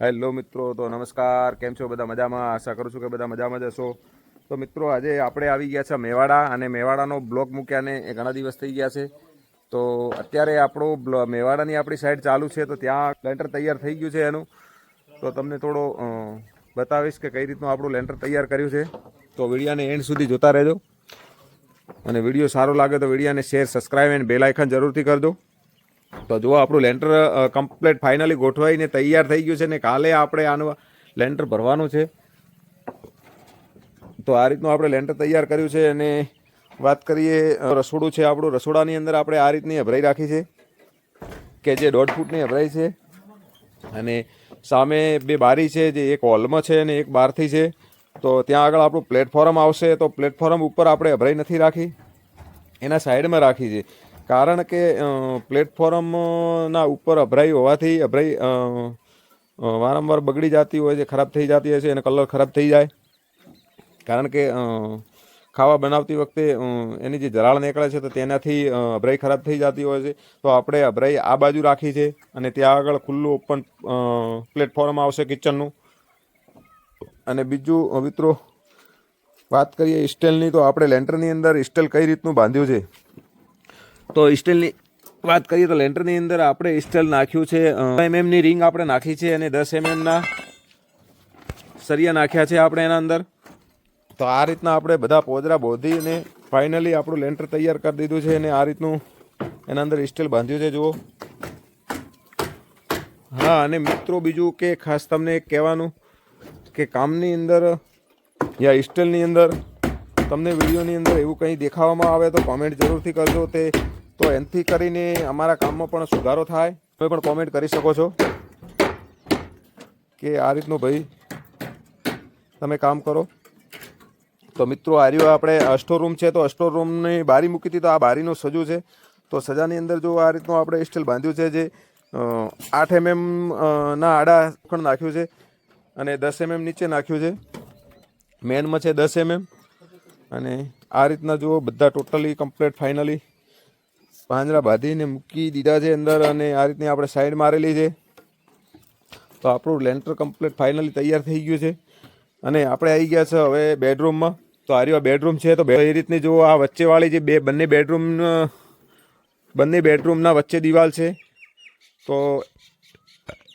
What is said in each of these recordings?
Hello મિત્રો, તો નમસ્કાર. કેમ છો? બધા મજામાં? આશા કરું છું કે બધા મજામાં જ હશો. તો મિત્રો, આજે આપણે આવી ગયા છે મેવાડા અને મેવાડાનો બ્લોક મૂક્યાને એ ઘણા દિવસ થઈ ગયા છે. તો અત્યારે આપણો મેવાડાની આપણી સાઈડ ચાલુ છે, તો ત્યાં લેન્ટર તૈયાર થઈ ગયું છે એનું. તો તમને થોડો બતાવીશ કે કઈ રીતનું આપણું લેન્ટર તૈયાર કર્યું છે. તો વિડીયાને એન્ડ સુધી જોતા રહેજો. અને વીડિયો સારો લાગે તો વિડીયાને share subscribe and bell icon જરૂરથી કરજો. તો જુઓ, આપણું લેન્ટર કમ્પ્લેટ ફાઇનલી ગોઠવાઈને તૈયાર થઈ ગયું છે ને કાલે આપણે આનું લેન્ટર ભરવાનું છે. તો આ રીતનું આપણે લેન્ટર તૈયાર કર્યું છે અને વાત કરીએ રસોડું છે આપણું. રસોડાની અંદર આપણે આ રીતની અભરાઈ રાખી છે કે જે દોઢ ફૂટની અભરાઈ છે અને સામે બે બારી છે, જે એક હોલમાં છે અને એક બારથી છે. તો ત્યાં આગળ આપણું પ્લેટફોર્મ આવશે, તો પ્લેટફોર્મ ઉપર આપણે અભરાઈ નથી રાખી. એના સાઈડમાં રાખી છે. કારણ કે પ્લેટફોર્મના ઉપર અભરાઈ હોવાથી, અભરાઈ વારંવાર બગડી જતી હોય છે, ખરાબ થઈ જતી હોય છે, એનો કલર ખરાબ થઈ જાય. કારણ કે ખાવા બનાવતી વખતે એની જે જરાળ નીકળે છે, તો તેનાથી અભરાઈ ખરાબ થઈ જતી હોય છે. તો આપણે અભરાઈ આ બાજુ રાખી છે, અને ત્યાં આગળ ખુલ્લું ઓપન પ્લેટફોર્મ આવશે કિચનનું. અને બીજું મિત્રો, વાત કરીએ સ્ટેલની, તો આપણે લેન્ટરની અંદર સ્ટેલ કઈ રીતનું બાંધ્યું છે? તો સ્ટીલની વાત કરીએ તો લેન્ટરની અંદર આપણે સ્ટીલ નાખ્યું છે. એમએમની રિંગ આપણે નાખી છે અને દસ એમએમના સરિયા નાખ્યા છે આપણે એના અંદર. તો આ રીતના આપણે બધા પોદરા બોધી અને ફાઇનલી આપણું લેન્ટર તૈયાર કરી દીધું છે અને આ રીતનું એના અંદર સ્ટીલ બાંધ્યું છે, જુઓ. હા, અને મિત્રો, બીજું કે ખાસ તમને એક કહેવાનું કે કામની અંદર યા સ્ટીલની અંદર તમને વિડીયોની અંદર એવું કંઈ દેખાવામાં આવે તો કોમેન્ટ જરૂરથી કરજો. તે તો એનાથી કરીને અમારા કામમાં પણ સુધારો થાય. તમે પણ કોમેન્ટ કરી શકો છો. કે આ રીતનું ભાઈ તમે કામ કરો. તો મિત્રો, આ રહ્યો આપણે સ્ટોર રૂમ છે. તો સ્ટોર રૂમની બારી મૂકી હતી. તો આ બારીનું સજું છે. તો સજાની અંદર જો આ રીતનું આપણે સ્ટીલ બાંધ્યું છે જે આઠ એમએમ ના આડા પણ નાખ્યું છે અને દસ એમએમ નીચે નાખ્યું છે. મેનમાં છે દસ એમએમ. અને આ રીતના જુઓ, બધા ટોટલી કમ્પ્લીટ ફાઇનલી પાંજરા બાંધીને મૂકી દીધા છે અંદર અને આ રીતની આપણે સાઈડ મારેલી છે. તો આપણું લેન્ટર કમ્પ્લીટ ફાઇનલી તૈયાર થઈ ગયું છે. અને આપણે આવી ગયા છે હવે બેડરૂમમાં તો આ રહ્યો બેડરૂમ છે. તો એ રીતની જો આ વચ્ચેવાળી જે બે, બંને બેડરૂમ બંને બેડરૂમના વચ્ચે દિવાલ છે. તો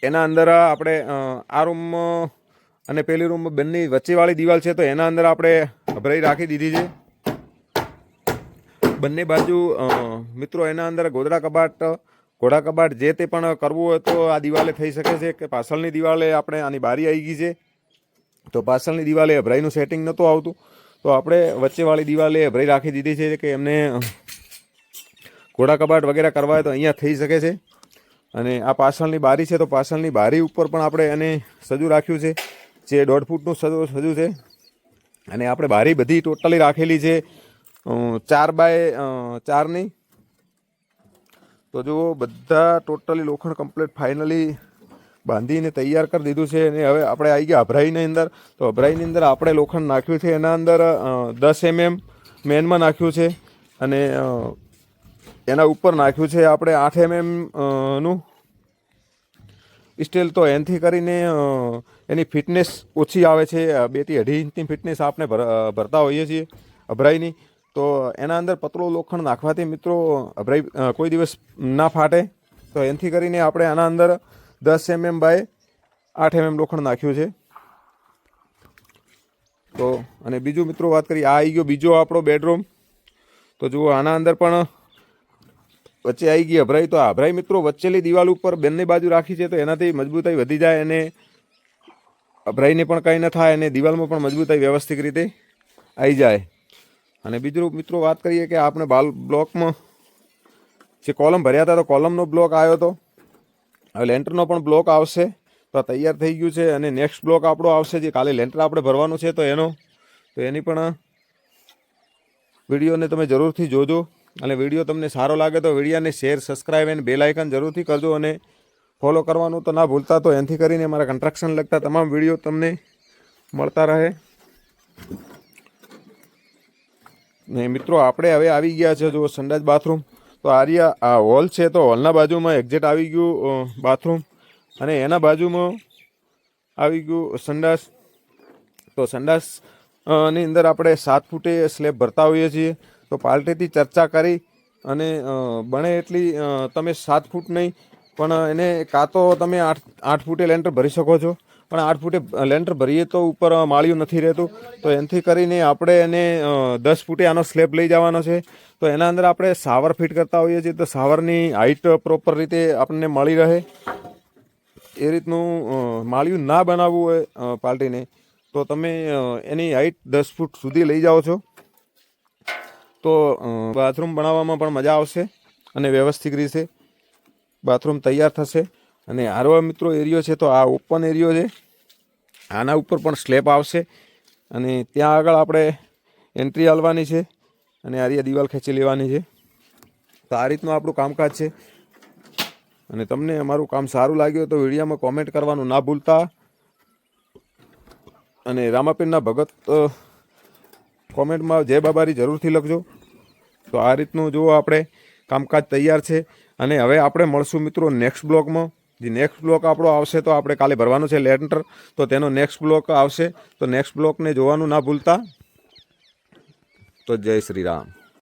એના અંદર આપણે આ રૂમ અને પેલી રૂમ બંને વચ્ચેવાળી દિવાલ છે. તો એના અંદર આપણે અભરાઈ રાખી દીધી છે. બંને બાજુ મિત્રો એના અંદર ગોદડા કબાટ, ઘોડા કબાટ જે તે પણ કરવું હોય તો આ દિવાલે થઈ શકે છે કે પાછળની દિવાલે આપણે આની બારી આવી ગઈ છે. તો પાછળની દિવાલે અભરાઈનું સેટિંગ નહોતું આવતું. તો આપણે વચ્ચેવાળી દિવાલે અભરાઈ રાખી દીધી છે કે એમને ઘોડા કબાટ વગેરે કરવા હોય તો અહીંયા થઈ શકે છે. અને આ પાછળની બારી છે તો પાછળની બારી ઉપર પણ આપણે એને સજુ રાખ્યું છે. જે દોઢ ફૂટનું સજુ સજુ છે. અને આપણે બારી બધી ટોટલી રાખેલી છે. ચાર બાય ચારની. તો જુઓ, બધા ટોટલી લોખંડ કમ્પ્લીટ ફાઇનલી બાંધીને તૈયાર કરી દીધું છે અને હવે આપણે આવી ગયા અભરાઈની અંદર. તો અભરાઈની અંદર આપણે લોખંડ નાખ્યું છે. એના અંદર દસ એમએમ મેનમાં નાખ્યું છે અને એના ઉપર નાખ્યું છે આપણે આઠ એમએમનું. સ્ટીલ તો એનથી કરીને એની ફિટનેસ ઓછી આવે છે. બેથી અઢી ઇંચની ફિટનેસ આપણે ભર- ભરતા હોઈએ છીએ અભરાઈની. તો એના અંદર પતળો લોખંડ નાખવાથી મિત્રો અભરાઈ કોઈ દિવસ ના ફાટે. તો એનાથી કરીને આપણે આના અંદર દસ એમએમ બાય આઠ એમએમ લોખંડ નાખ્યું છે. તો, અને બીજું મિત્રો વાત કરીએ, આ આવી ગયો બીજો આપણો બેડરૂમ. તો જુઓ, આના અંદર પણ વચ્ચે આવી ગઈ અભરાઈ. તો અભરાઈ મિત્રો વચ્ચેલી દિવાલ ઉપર બંને બાજુ રાખી છે, તો એનાથી મજબૂતાઈ વધી જાય અને અભરાઈને પણ કંઈ ન થાય અને દિવાલમાં પણ મજબૂતાઈ વ્યવસ્થિત રીતે આવી જાય. અને બીજું મિત્રો વાત કરીએ કે આપણે બાલ બ્લોકમાં જે કોલમ ભર્યા હતા, તો કોલમનો બ્લોક આવ્યો હતો હવે લેન્ટરનો પણ બ્લોક આવશે, તો આ તૈયાર થઈ ગયું છે અને નેક્સ્ટ બ્લોક આપણો આવશે, જે કાલે લેન્ટર આપણે ભરવાનું છે, તો એનો, તો એની પણ વિડીયોને તમે જરૂરથી જોજો. અને વીડિયો તમને સારો લાગે તો વિડીયોને શેર સબસ્ક્રાઈબ અને બેલ આઇકન જરૂરથી કરજો અને ફોલો કરવાનું તો ના ભૂલતા, તો એનાથી કરીને મારા કન્સ્ટ્રક્શન લગતા તમામ વીડિયો તમને મળતા રહે. ને મિત્રો, આપણે હવે આવી ગયા છે જો સંડાસ બાથરૂમ. તો આર્યા આ હોલ છે, તો હોલના બાજુમાં એક્ઝેટ આવી ગયું બાથરૂમ. અને એના બાજુમાં આવી ગયું સંડાસ. તો સંડાસની અંદર આપણે સાત ફૂટે સ્લેબ ભરતા હોઈએ છીએ. તો પાર્ટીથી ચર્ચા કરી અને બને એટલી તમે સાત ફૂટ નહીં પણ એને કાં તો તમે આઠ આઠ ફૂટે લેન્ટર ભરી શકો છો. પણ આઠ ફૂટે લેન્ટર ભરીએ તો ઉપર માળિયું નથી રહેતું. તો એનાથી કરીને આપણે એને દસ ફૂટે આનો સ્લેબ લઈ જવાનો છે. તો એના અંદર આપણે સાવર ફિટ કરતા હોઈએ છીએ તો સાવરની હાઇટ પ્રોપર રીતે આપણને મળી રહે. એ રીતનું માળિયું ના બનાવવું હોય પાર્ટીને તો તમે એની હાઇટ દસ ફૂટ સુધી લઈ જાઓ છો. તો બાથરૂમ બનાવવામાં પણ મજા આવશે અને વ્યવસ્થિત રીતે. બાથરૂમ તૈયાર થશે. અને આરવા મિત્રો એરિયો છે તો આ ઓપન એરિયો છે. આના ઉપર પણ સ્લેબ આવશે. અને ત્યાં આગળ આપણે એન્ટ્રી હાલવાની છે. અને આરિયા દિવાલ ખેંચી લેવાની છે. તો આ રીતનું આપણું કામકાજ છે. અને તમને અમારું કામ સારું લાગ્યું તો વિડીયોમાં કોમેન્ટ કરવાનું ના ભૂલતા. અને રામાપીરના ભગત કોમેન્ટમાં જય બાબારી જરૂરથી લખજો. તો આ રીતનું જો આપણે કામકાજ તૈયાર છે. અને હવે આપણે મળશું મિત્રો નેક્સ્ટ બ્લોકમાં જે નેક્સ્ટ બ્લોક આપણો આવશે તો આપણે કાલે ભરવાનું છે લેન્ટર. તો તેનો નેક્સ્ટ બ્લોક આવશે. તો નેક્સ્ટ બ્લોકને જોવાનું ના ભૂલતા. તો જય શ્રી રામ.